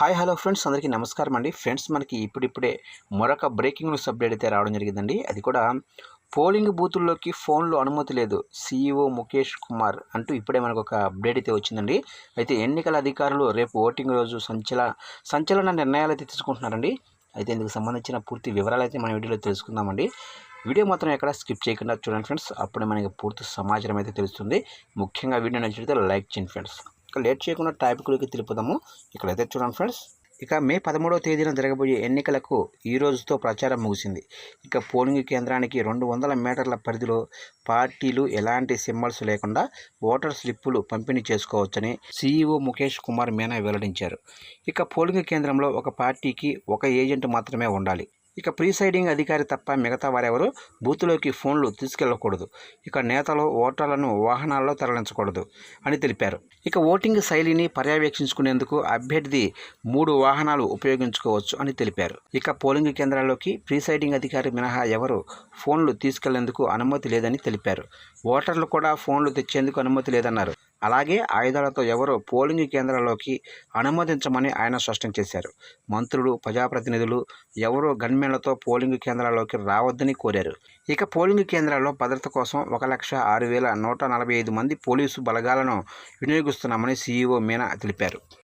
Hi hello friends. అందరికీ నమస్కారం అండి. ఫ్రెండ్స్ మనకి ఇప్పుడిప్పుడే మరొక బ్రేకింగ్ న్యూస్ అప్డేట్ అయితే రావడం జరిగిందండి. అది కూడా పోలింగ్ బూతుల్లోకి ఫోన్లో అనుమతి లేదు. సీఈఓ ముఖేష్ కుమార్ అంటూ ఇప్పుడే మనకు ఒక అప్డేట్ అయితే వచ్చిందండి. అయితే ఎన్నికల అధికారులు రేపు ఓటింగ్ రోజు సంచల సంచలన నిర్ణయాలు అయితే తీసుకుంటున్నారండి. అయితే ఇందుకు సంబంధించిన పూర్తి వివరాలు అయితే మన వీడియోలో తెలుసుకుందామండి. వీడియో మాత్రం ఎక్కడ స్కిప్ చేయకుండా చూడండి ఫ్రెండ్స్. అప్పుడే మనకి పూర్తి సమాచారం అయితే తెలుస్తుంది. ముఖ్యంగా వీడియో నచ్చితే లైక్ చేయండి ఫ్రెండ్స్. ఇక లేట్ చేయకుండా టాపిక్లోకి తెలుపుదాము ఇక్కడైతే చూడండి ఫ్రెండ్స్ ఇక మే పదమూడవ తేదీన జరగబోయే ఎన్నికలకు ఈ రోజుతో ప్రచారం ముగిసింది. ఇక పోలింగ్ కేంద్రానికి రెండు వందల మీటర్ల పరిధిలో పార్టీలు ఎలాంటి సింబల్స్ లేకుండా ఓటర్ స్లిప్పులు పంపిణీ చేసుకోవచ్చని సీఈఓ ముఖేష్ కుమార్ మీనా వెల్లడించారు. ఇక పోలింగ్ కేంద్రంలో ఒక పార్టీకి ఒక ఏజెంట్ మాత్రమే ఉండాలి. ఇక ప్రీసైడింగ్ అధికారి తప్ప మిగతా వారెవరు బూత్లోకి ఫోన్లు తీసుకెళ్ళకూడదు. ఇక నేతలు ఓటర్లను వాహనాల్లో తరలించకూడదు అని తెలిపారు. ఇక ఓటింగ్ శైలిని పర్యవేక్షించుకునేందుకు అభ్యర్థి మూడు వాహనాలు ఉపయోగించుకోవచ్చు అని తెలిపారు. ఇక పోలింగ్ కేంద్రాల్లోకి ప్రీసైడింగ్ అధికారి మినహా ఎవరు ఫోన్లు తీసుకెళ్ళేందుకు అనుమతి లేదని తెలిపారు. ఓటర్లు కూడా ఫోన్లు తెచ్చేందుకు అనుమతి లేదన్నారు. అలాగే ఆయుధాలతో ఎవరో పోలింగ్ కేంద్రాల్లోకి అనుమతించమని ఆయన స్పష్టం చేశారు. మంత్రులు ప్రజాప్రతినిధులు ఎవరు గన్మెన్లతో పోలింగ్ కేంద్రాల్లోకి రావద్దని కోరారు. ఇక పోలింగ్ కేంద్రాల్లో భద్రత కోసం ఒక లక్ష ఆరు వేల నూట నలభై ఐదు మంది పోలీసు బలగాలను వినియోగిస్తున్నామని సీఈఓ మీనా తెలిపారు.